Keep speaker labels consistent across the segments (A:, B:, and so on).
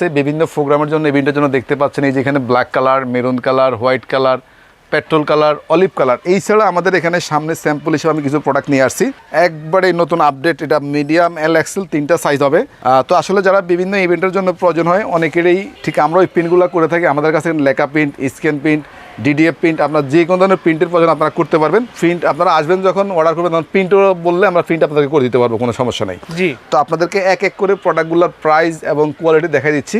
A: আসছে বিভিন্ন প্রোগ্রামের জন্য ইভেন্টের জন্য দেখতে পাচ্ছেন এই যেখানে black colour maroon colour white colour petrol colour olive colour এই ছাড়া আমাদের এখানে সামনে স্যাম্পল হিসেবে আমি কিছু প্রোডাক্ট নিয়ে আসছি। একবারে নতুন আপডেট এটা মিডিয়াম এল এক্সেল তিনটা সাইজ হবে। তো আসলে যারা বিভিন্ন ইভেন্টের জন্য প্রয়োজন হয়, অনেকেরই ঠিক আমরা ওই প্রিন্টগুলো করে থাকি। আমাদের কাছে লেখা print scan print DTF print আপনার যে কোনো ধরনের প্রিন্টের প্রয়োজন আপনারা করতে পারবেন। প্রিন্ট আপনারা আসবেন যখন অর্ডার করবেন তখন প্রিন্টও বললে আমরা প্রিন্ট আপনাদেরকে করে দিতে পারব কোনো সমস্যা নেই।
B: জি।
A: তো আপনাদেরকে এক এক করে প্রোডাক্টগুলোর প্রাইস এবং কোয়ালিটি দেখা দিচ্ছি।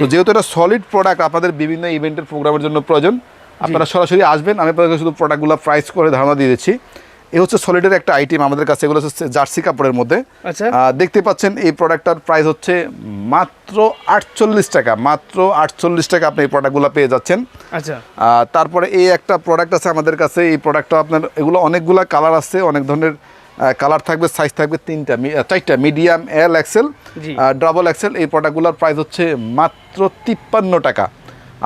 A: তো যেহেতু এটা সলিড প্রোডাক্ট আপনাদের বিভিন্ন ইভেন্টের প্রোগ্রামের জন্য প্রয়োজন আপনারা সরাসরি আসবেন আমি আপনাদেরকে শুধু প্রোডাক্টগুলো প্রাইস করে ধারণা দিয়ে দিচ্ছি। এই হচ্ছে সলিডের একটা আইটেম আমাদের কাছে এগুলো হচ্ছে জার্সি কাপড়ের মধ্যে।
B: আচ্ছা।
A: দেখতে পাচ্ছেন এই প্রোডাক্টটার প্রাইস হচ্ছে মাত্র আটচল্লিশ টাকা মাত্র আটচল্লিশ টাকা আপনি এই প্রোডাক্টগুলো পেয়ে যাচ্ছেন।
B: আচ্ছা।
A: তারপরে এই একটা প্রোডাক্ট আছে আমাদের কাছে এই প্রোডাক্টটা আপনার এগুলো অনেকগুলো কালার আছে অনেক ধরনের কালার থাকবে সাইজ থাকবে তিনটা চারটা medium L XL. Double XL এই প্রোডাক্টগুলোর প্রাইস হচ্ছে মাত্র তিপ্পান্ন টাকা।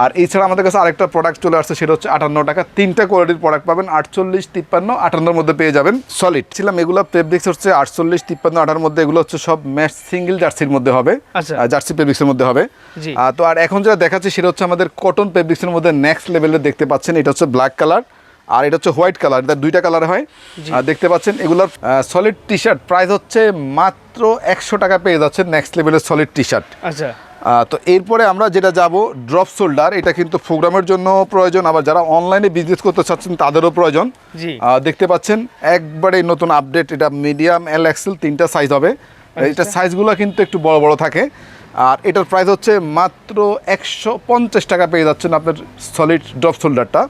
A: আর এছাড়া আমাদের কাছে আরেকটা প্রোডাক্ট চলে আসছে সেটা হচ্ছে আটান্ন টাকা। তিনটা কোয়ালিটির প্রোডাক্ট পাবেন আটচল্লিশ তিপ্পান্ন আটান্নর মধ্যে পেয়ে যাবেন। সলিড ছিলাম এগুলো ফেব্রিক্স হচ্ছে আটচল্লিশ তিপ্পান্ন আটার মধ্যে এগুলো হচ্ছে সব ম্যাচ সিঙ্গেল জার্সির মধ্যে হবে।
B: আচ্ছা।
A: জার্সি ফেব্রিক্সের মধ্যে হবে। তো আর এখন যেটা দেখাচ্ছি সেটা হচ্ছে আমাদের কটন ফেব্রিক্সের মধ্যে নেক্সট লেভেলের দেখতে পাচ্ছেন এটা হচ্ছে ব্ল্যাক কালার আর এটা হচ্ছে হোয়াইট কালার এটা দুইটা কালার হয়। আর দেখতে পাচ্ছেন এগুলোর সলিড টি শার্ট প্রাইস হচ্ছে মাত্র একশো টাকা পেয়ে যাচ্ছে নেক্সট লেভেলের সলিড টি শার্ট
B: আচ্ছা।
A: তো এরপরে আমরা যেটা যাব ড্রপ শোল্ডার এটা কিন্তু প্রোগ্রামের জন্য প্রয়োজন। আবার যারা অনলাইনে বিজনেস করতে চাচ্ছেন তাদেরও প্রয়োজন। দেখতে পাচ্ছেন একবারে নতুন আপডেট এটা মিডিয়াম এল এক্সেল তিনটা সাইজ হবে। এটা সাইজগুলো কিন্তু একটু বড় বড় থাকে। আর এটার প্রাইস হচ্ছে মাত্র একশো পঞ্চাশ টাকা পেয়ে যাচ্ছেন আপনার সলিড ড্রপ শোল্ডারটা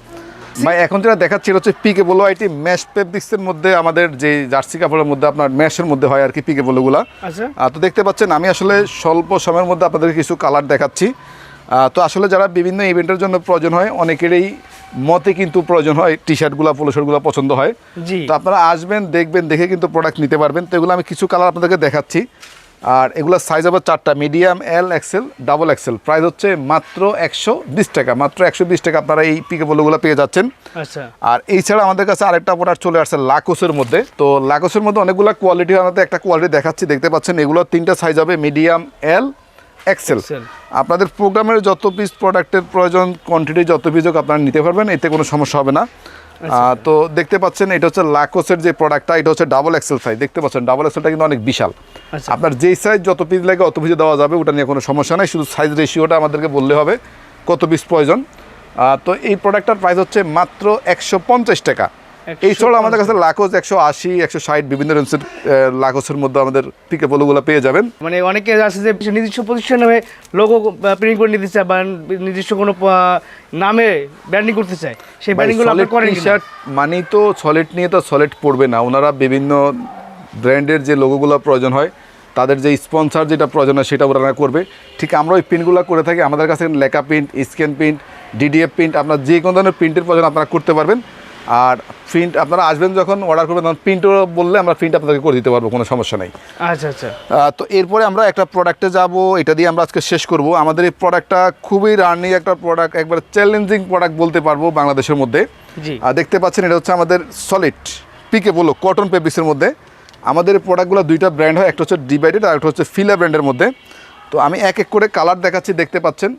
A: ভাই এখন যেটা দেখাচ্ছি এটা হচ্ছে পিকে বলো আইটি ম্যাশ পেপিক্সের মধ্যে আমাদের যে জার্সি কাপড়ের মধ্যে আপনার ম্যাশের মধ্যে হয় আর কি পিকে বলোগুলা
B: আচ্ছা।
A: তো দেখতে পাচ্ছেন আমি আসলে স্বল্প সময়ের মধ্যে আপনাদের কিছু কালার দেখাচ্ছি। তো আসলে যারা বিভিন্ন ইভেন্টের জন্য প্রয়োজন হয় অনেকেরই মতে কিন্তু প্রয়োজন হয় টি শার্টগুলো পোলো শার্টগুলো পছন্দ হয়। তো আপনারা আসবেন দেখবেন দেখে কিন্তু প্রোডাক্ট নিতে পারবেন। তো এগুলো আমি কিছু কালার আপনাদেরকে দেখাচ্ছি। আর এগুলোর সাইজ হবে চারটা medium L XL double XL price হচ্ছে মাত্র একশো বিশ টাকা মাত্র একশো বিশ টাকা আপনারা এই পিকে পোলোগুলো পেয়ে যাচ্ছেন।
B: আচ্ছা।
A: আর এই ছাড়া আমাদের কাছে আরেকটা প্রোডাক্ট চলে আসছে লাকোসের মধ্যে। তো লাকোসের মধ্যে অনেকগুলো কোয়ালিটি আমাদের একটা কোয়ালিটি দেখাচ্ছি দেখতে পাচ্ছেন এগুলো তিনটা সাইজ হবে মিডিয়াম এল এক্সেল আপনাদের প্রোগ্রামের যত পিস প্রোডাক্টের প্রয়োজন কোয়ান্টিটি যত পিস হোক আপনারা নিতে পারবেন এতে কোনো সমস্যা হবে না। তো দেখতে পাচ্ছেন এটা হচ্ছে লাকোসের যে প্রোডাক্টটা এটা হচ্ছে ডাবল এক্সেল সাইজ দেখতে পাচ্ছেন ডাবল এক্সেলটা কিন্তু অনেক বিশাল।
B: আচ্ছা।
A: আপনার যেই সাইজ যত পিস লাগে অত পিসে দেওয়া যাবে ওটা নিয়ে কোনো সমস্যা নাই। শুধু সাইজ রেশিওটা আমাদেরকে বললে হবে কত পিস প্রয়োজন। তো এই প্রোডাক্টটার প্রাইস হচ্ছে মাত্র একশো পঞ্চাশ টাকা। এই ছাড়া আমাদের কাছে লাকোস একশো আশি একশো ষাট বিভিন্ন রেঞ্জের লাকোসের মধ্যে আমাদের পিকে পোলোগুলো পেয়ে যাবেন।
B: মানে অনেকে আছে যে নির্দিষ্ট প্রতিষ্ঠান নামে লোগো প্রিন্ট করে নিতে চায় বা নির্দিষ্ট কোনো নামে ব্র্যান্ডিং করতে চায় সেই ব্র্যান্ডিংগুলো আপনি করেন
A: শার্ট মানেই তো সলিড নিয়ে তো সলিড পড়বে না। ওনারা বিভিন্ন ব্র্যান্ডের যে লোগোগুলো প্রয়োজন হয় তাদের যে স্পন্সর যেটা প্রয়োজন হয় সেটা ওনারা করবে। ঠিক আমরা ওই প্রিন্টগুলো করে থাকি আমাদের কাছে লেখা print scan print DTF print আপনার যে কোনো ধরনের প্রিন্টের প্রয়োজন আপনারা করতে পারবেন। আর প্রিন্ট আপনারা আসবেন যখন অর্ডার করবেন তখন প্রিন্টও বললে আমরা প্রিন্ট আপনাদেরকে করে দিতে পারব কোনো সমস্যা নেই।
B: আচ্ছা আচ্ছা।
A: তো এরপরে আমরা একটা প্রোডাক্টে যাব এটা দিয়ে আমরা আজকে শেষ করব। আমাদের এই প্রোডাক্টটা খুবই রানিং একটা প্রোডাক্ট একবার চ্যালেঞ্জিং প্রোডাক্ট বলতে পারব বাংলাদেশের মধ্যে। আর দেখতে পাচ্ছেন এটা হচ্ছে আমাদের সলিড পিকে বলো কটন পেপিসের মধ্যে। আমাদের এই প্রোডাক্টগুলো দুইটা ব্র্যান্ড হয় একটা হচ্ছে ডিভাইডেড আর একটা হচ্ছে ফিলা ব্র্যান্ডের মধ্যে। তো আমি এক এক করে কালার দেখাচ্ছি দেখতে পাচ্ছেন।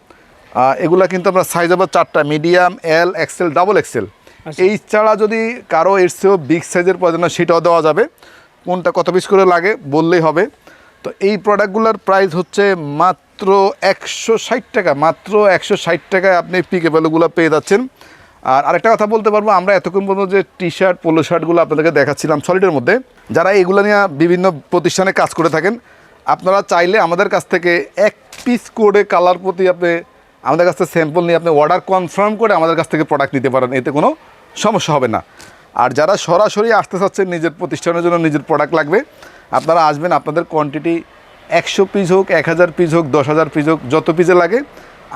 A: এগুলা কিন্তু আমরা সাইজ হবে চারটা medium L XL double XL. এই ছাড়া যদি কারও এর চেয়েও বিগ সাইজের প্রয়োজন সেটাও দেওয়া যাবে। কোনটা কত পিস করে লাগে বললেই হবে। তো এই প্রোডাক্টগুলোর প্রাইস হচ্ছে মাত্র একশো ষাট টাকা, মাত্র একশো ষাট টাকায় আপনি পিকে ভ্যালুগুলো পেয়ে যাচ্ছেন। আর আরেকটা কথা বলতে পারব, আমরা এতক্ষণ পর্যন্ত যে টি শার্ট পোলো শার্টগুলো আপনাদেরকে দেখাচ্ছিলাম সলিডের মধ্যে, যারা এগুলো নিয়ে বিভিন্ন প্রতিষ্ঠানে কাজ করে থাকেন, আপনারা চাইলে আমাদের কাছ থেকে এক পিস করে কালার প্রতি আপনি আমাদের কাছ থেকে স্যাম্পল নিয়ে আপনি অর্ডার কনফার্ম করে আমাদের কাছ থেকে প্রোডাক্ট নিতে পারেন। এতে কোনো সমস্যা হবে না। আর যারা সরাসরি আসতে চাচ্ছেন নিজের প্রতিষ্ঠানের জন্য নিজের প্রোডাক্ট লাগবে, আপনারা আসবেন, আপনাদের কোয়ান্টিটি একশো পিস হোক, এক হাজার পিস হোক, দশ হাজার পিস হোক, যত পিসে লাগে,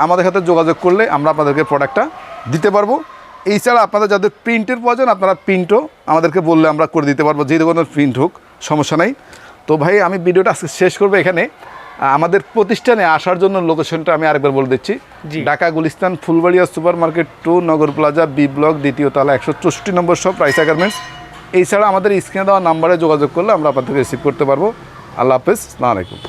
A: আমাদের সাথে যোগাযোগ করলে আমরা আপনাদেরকে প্রোডাক্টটা দিতে পারব। এছাড়া আপনাদের যাদের প্রিন্টের প্রয়োজন, আপনারা প্রিন্টও আমাদেরকে বললে আমরা করে দিতে পারব। যে ধরনের প্রিন্ট হোক, সমস্যা নাই। তো ভাই, আমি ভিডিওটা শেষ করব এখানে। আমাদের প্রতিষ্ঠানে আসার জন্য লোকেশনটা আমি আরেকবার বলে দিচ্ছি। Dhaka Gulistan Fulbaria super market two Nagar plaza B block দ্বিতীয় তালা একশো চৌষট্টি নম্বর সব রাইসা গার্মেন্টস এছাড়া আমাদের স্ক্রিনে দেওয়া নাম্বারে যোগাযোগ করলে আমরা আপনাদেরকে রিসিভ করতে পারব। আল্লাহ হাফেজ আলাইকুম।